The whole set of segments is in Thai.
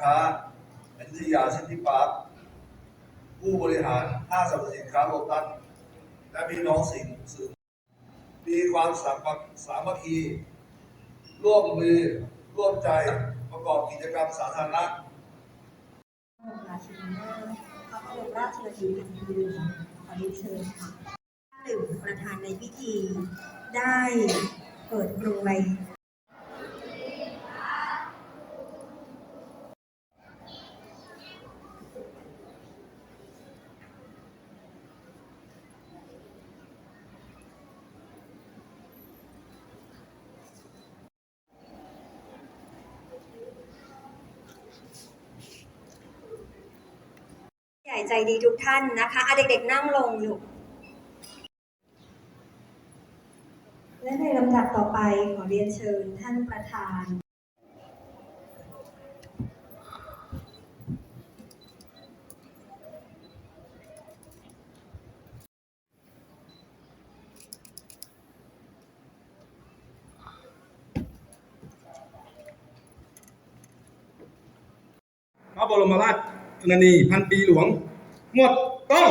ค้าอยุธยาซิตี้พาร์คผู้บริหารห้างสรรพสินค้าโลตัสและพี่น้องสิ่งสื่อมีความสามัคสามัคคีร่วมมือร่วมใจประกอบกิจกรรมสาธารณะระบราชินีนาถพระบรมราชโองการแผ่นดินขอเรียนเชิญค่ะหนึ่งประธานในพิธีได้เปิดกรวย ใจดีทุกท่านนะคะอะเด็กๆนั่งลงอยู่และในลำดับต่อไปขอเรียนเชิญท่านประธานพระบรมราชชนนีพันปีหลวง หมดต้อง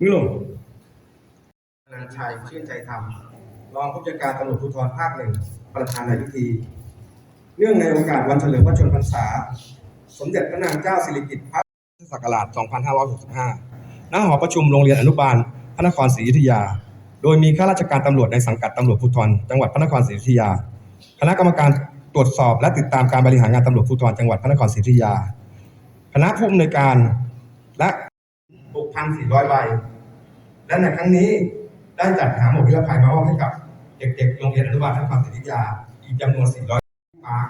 มือลงนันชัยชื่นใจธรรมรองผู้จัดการตำรวจภูธรภาคหนึ่งประธานในพิธี เนื่องในโอกาสวันเฉลิมพระชนมพรรษา สมเด็จพระนางเจ้าสิริกิติ์พระศักราช 2565 ณ หอประชุมโรงเรียนอนุบาลพระนครศรีอยุธยา โดยมีข้าราชการตำรวจในสังกัดตำรวจภูธรจังหวัดพระนครศรีอยุธยา คณะกรรมการตรวจสอบและติดตามการบริหารงานตำรวจภูธรจังหวัดพระนครศรีอยุธยา คณะผู้อำนวยการและ 6,400 ใบ และในครั้งนี้ได้จัดหาหมวกนิรภัยมามอบให้กับเด็กๆโรงเรียนอนุบาลพระนครศรีอยุธยา อีกจำนวน 400ปาร์ค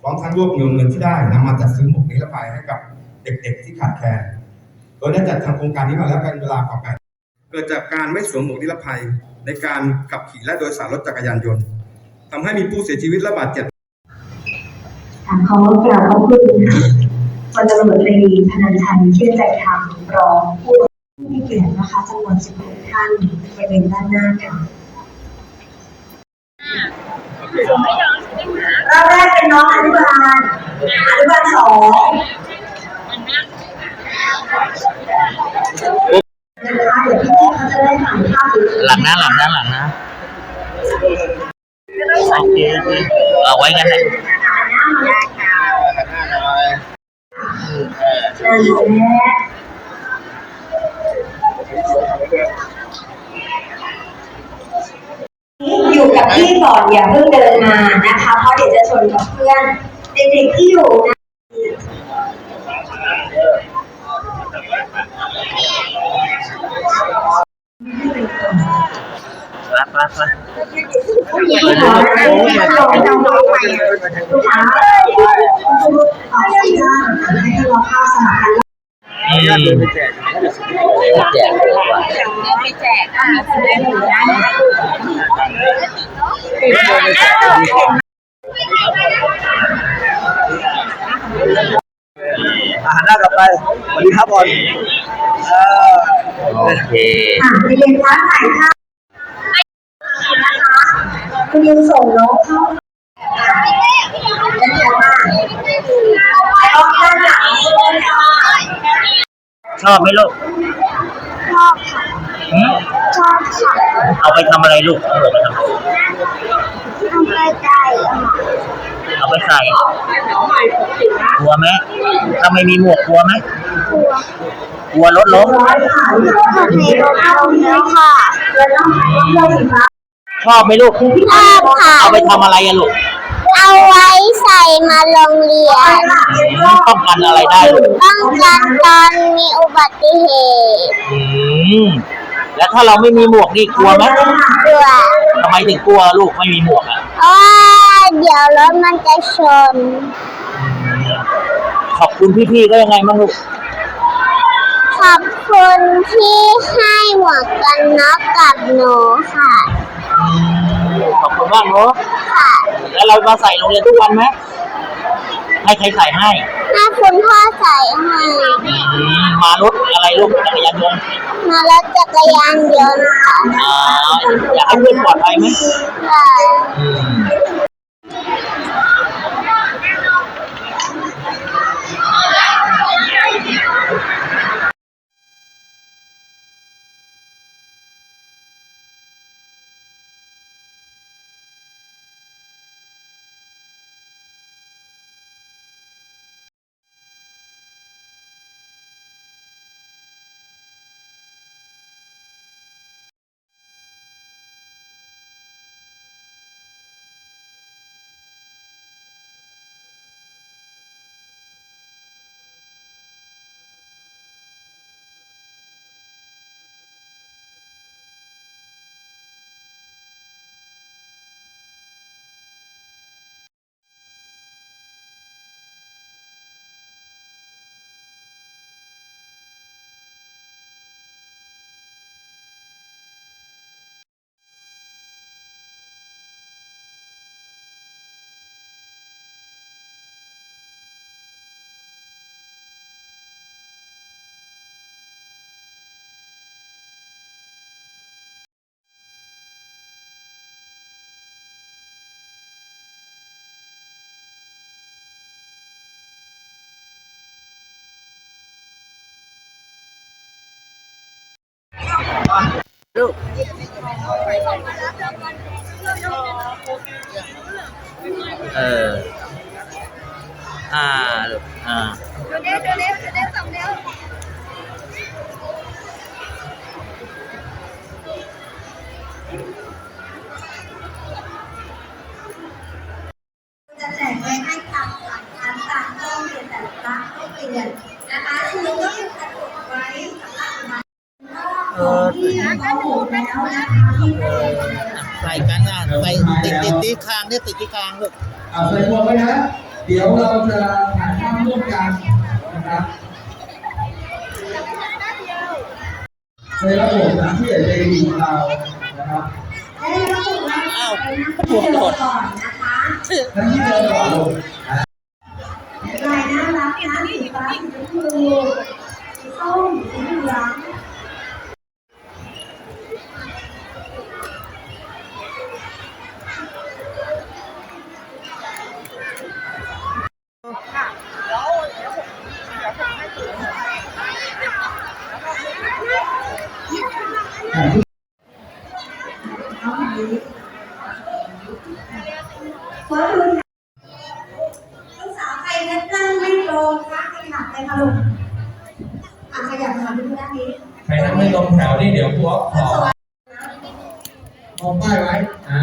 พร้อมทั้งรวบรวมเงินที่ได้นำมาจัดซื้อหมวกนิรภัยให้กับเด็กๆที่ขาดแคลนโดยได้จัดทำโครงการนี้มาแล้วเป็นเวลากว่าแปด เกิดจากการไม่สวมหมวกนิรภัยในการขับขี่และโดยสารรถจักรยานยนต์ทำให้มีผู้เสียชีวิตและบาดเจ็บขอกราบขอบคุณพลตำรวจตรีพนันชัยเชื่อใจธรรมรองผู้ผู้มีเกียรตินะคะจำนวน16ท่านบริเวณด้านหน้าค่ะรอบแรกเป็นน้องอนุบาล นะหลังนะหลังนะโอเคโอเคเอาไว้กันแหละนั่นแหละอยู่กับพี่ก่อนอย่าเพิ่งเดินมานะคะ เพราะเดี๋ยวจะชนกับเพื่อน เด็กๆที่อยู่นะ รับรับรับ ผู้หญิงเหรอเราไปเอาน้อง ไปลูกค้าขออนุญาตให้ทะเลาะข้าวสมัครกันอืมแจกดีกว่าไปแจกก็มีคนได้หมู่ได้นะอาหารหน้ากลับไปสวัสดีครับบอลเออโอเค อะไปเรียนร้านถ่ายภาพนะคะ คุณยังส่งน้องเข้าเป็นยังไงบ้างเอาข้างหลังเลยค่ะชอบไหมลูก ชอบค่ะหืมชอบค่ะ เอาไปทำอะไรลูกเอาไปทำทำไปใจเอาไปใส่กลัวไหมถ้าไม่มีหมวกกลัวไหมกลัวรถล้มร้อยค่ะทำในรถเอาแล้วค่ะแล้วต้องต้องเลือกสิคะ ชอบไหมลูก ชอบค่ะ เอาไปทำอะไรอะลูก เอาไว้ใส่มาโรงเรียนป้องกันอะไรได้ลูกป้องกันตอนมีอุบัติเหตุอืมแล้วถ้าเราไม่มีหมวกนี่กลัวไหมกลัวทำไมถึงกลัวลูกไม่มีหมวกอะเพราะว่าเดี๋ยวรถมันจะชน ขอบคุณพี่ๆก็ยังไงบ้างลูก ขอบคุณที่ให้หมวกกันน็อกกับหนูค่ะ ขอบคุณมากเนาะค่ะแล้วเรามาใส่โรงเรียนทุกวันไหมให้ใครใส่ให้ให้คุณพ่อใส่ให้อืมมารถอะไรลูกจักรยานยนต์มารถจักรยานยนต์ค่ะอ่าอยากให้เพื่อนปลอดภัยไหม ค่ะ อืม ลูกเอออ่าลูกอ่า ใส่กันอะใส่ติดติดที่คางเนี่ยติดที่คางลูกอ่าใส่หมวกไว้นะ เดี๋ยวเราจะถ่ายภาพร่วมกันนะครับในระบบนะที่ใหญ่ใจดีของเรานะครับได้รับถูกแล้วอ้าวไปนะหัวหมดก่อนนะคะทั้งที่เดินก่อนลงลายน่ารักนะสีฟ้าสีชมพูสีส้มสีเหลือง เอาใหม่ขอดูลูกสาวใครนั่งไม่ตรงคะขยับไปค่ะลูก อะขยับมาดูด้านนี้ใครนั่งไม่ลงแถวนี่เดี๋ยวพวกขอมองป้ายไว้ อ่า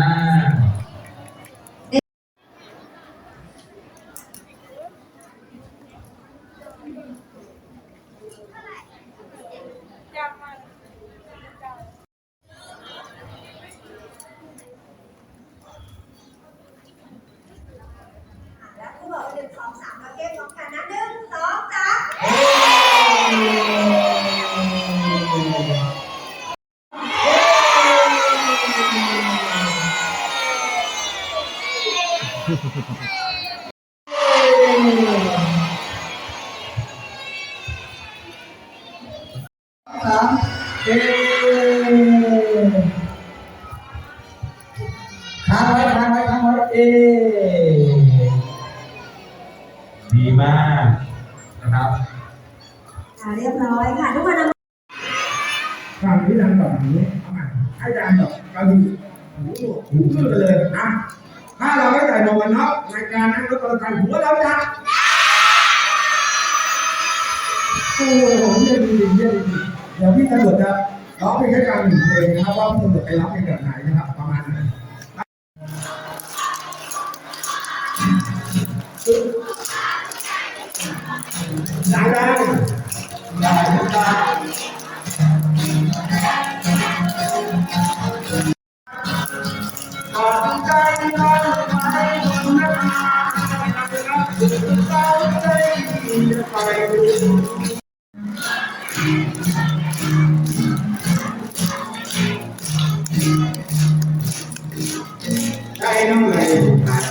ร้อยค่ะ ทุกคนนำฝั่งนี้ดังแบบนี้เอาใหม่ให้ดังแบบกระดูหูหูขึ้นไปเลยนะถ้าเราไม่ใส่หมวกกันน็อกในการนั่งรถประกันหัวเราจะโอ้โหเยี่ยมจริงๆเยี่ยมจริงๆเดี๋ยวพี่ตำรวจจะร้องเพลงให้ฟังหนึ่งเพลงนะครับว่าพี่ตำรวจไปร้องเพลงแบบไหนนะครับประมาณนั้นได้ได้ได้ ดูใจน้องไหลผ่าน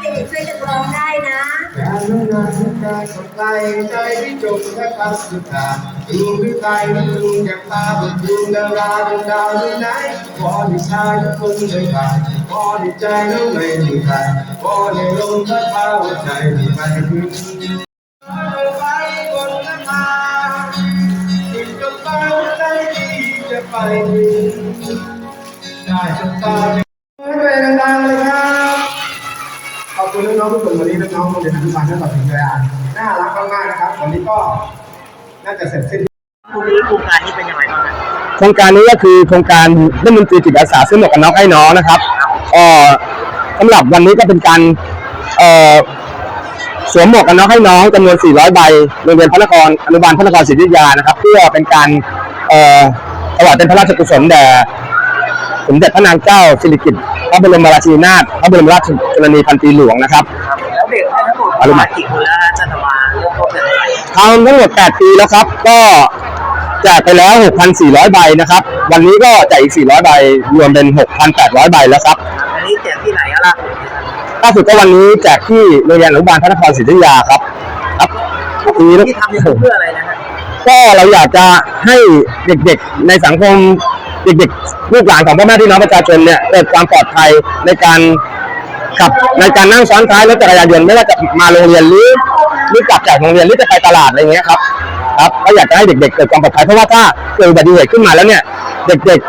เด็กๆช่วยกันร้องได้นะได้น้ำงานทุกการสดใสใจที่จบและคำสุดท้าดูด้วยใจนั้นลุงยากพาไปดูดาราดวงดาวดวงไหนขอให้ชายทุกคนได้ผ่านขอให้ใจน้องไม่มีใครขอให้ลมพัดพาหัวใจไปถึง ไปถึงได้สบตาให้ไปดังๆเลยครับ ขอบคุณน้องๆทุกคนวันนี้น้องๆโรงเรียนอนุบาลท่านตัดสินใจอ่านน่ารักมากๆนะครับ วันนี้ก็น่าจะเสร็จสิ้นพรุ่งนี้โครงการนี้เป็นยังไงบ้างครับโครงการนี้ก็คือโครงการเล่นดนตรีจิตอาสาซื้อหมวกกันน็อกให้น้องนะครับเอ่อสำหรับวันนี้ก็เป็นการเอ่อสวมหมวกกันน็อกให้น้องจำนวน 400 ใบโรงเรียนพระนครอนุบาลพระนครศรีอยุธยานะครับ เพื่อเป็นการเอ่อ ถวายเป็นพระราชกุศลแด่สมเด็จพระนางเจ้าสิริกิติ์พระบรมราชินีนาถพระบรมราชชนนีพันปีหลวงนะครับแล้วเด็กได้ทั้งหมดอนุบาลกี่คนแล้วฮะจันทวาเริ่มต้นจากเท่าไหร่ทำทั้งหมด 8 ปีแล้วครับ ก็แจกไปแล้ว 6,400 ใบนะครับ วันนี้ก็แจกอีก 400 ใบ รวมเป็น 6,800 ใบแล้วครับครับอันนี้แจกที่ไหนอะล่ะล่าสุดก็วันนี้แจกที่โรงเรียนอนุบาลพระนครศรีอยุธยาครับ ครับทีนี้ที่ทำนี่คือเพื่ออะไรนะฮะ ก็เราอยากจะให้เด็กๆในสังคมเด็กๆลูกหลานของพ่อแม่พี่น้องประชาชนเนี่ยเกิดความปลอดภัยในการขับในการนั่งซ้อนท้ายรถจักรยานยนต์ไม่ว่าจะมาโรงเรียนหรือหรือกลับจากโรงเรียนหรือจะไปตลาดอะไรเงี้ยครับครับก็อยากจะให้เด็ก ๆ เกิดความปลอดภัยเพราะว่าถ้าเกิดอุบัติเหตุขึ้นมาแล้วเนี่ย เด็ก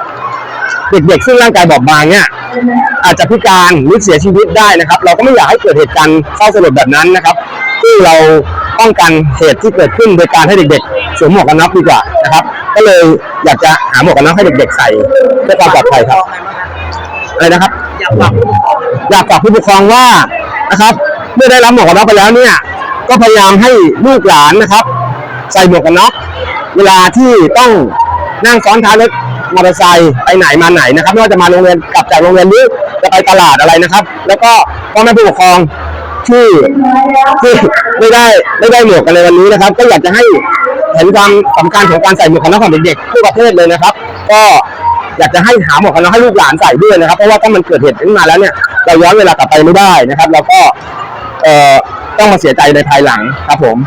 ๆ เด็กๆ ซึ่งร่างกายบอบบางเนี่ยอาจจะพิการหรือเสียชีวิตได้นะครับ เราก็ไม่อยากให้เกิดเหตุการณ์เศร้าสลดแบบนั้นนะครับที่เรา ป้องกันเหตุที่เกิดขึ้นโดยการให้เด็กๆสวมหมวกกันน็อกดีกว่านะครับ ก็เลยอยากจะหาหมวกกันน็อกให้เด็กๆใส่เพื่อความปลอดภัยครับอะไรนะครับ อยากฝากผู้ปกครองอยากฝากผู้ปกครองว่านะครับ เมื่อได้รับหมวกกันน็อกไปแล้วเนี่ย ก็พยายามให้ลูกหลานนะครับ ใส่หมวกกันน็อกเวลาที่ต้องนั่งซ้อนท้ายรถมอเตอร์ไซค์ไปไหนมาไหนนะครับไม่ว่าจะมาโรงเรียนกลับจากโรงเรียนหรือจะไปตลาดอะไรนะครับ แล้วก็พ่อแม่ผู้ปกครอง ที่ที่ไม่ได้ไม่ได้หมวกกันในวันนี้นะครับ ก็อยากจะให้เห็นความสำคัญของการใส่หมวกกันน็อกของเด็กๆทุกประเภทเลยนะครับ ก็อยากจะให้หาหมวกกันน็อกให้ลูกหลานใส่ด้วยนะครับ เพราะว่าถ้ามันเกิดเหตุขึ้นมาแล้วเนี่ยเราย้อนเวลากลับไปไม่ได้นะครับเราก็เอ่อต้องมาเสียใจในภายหลังครับผม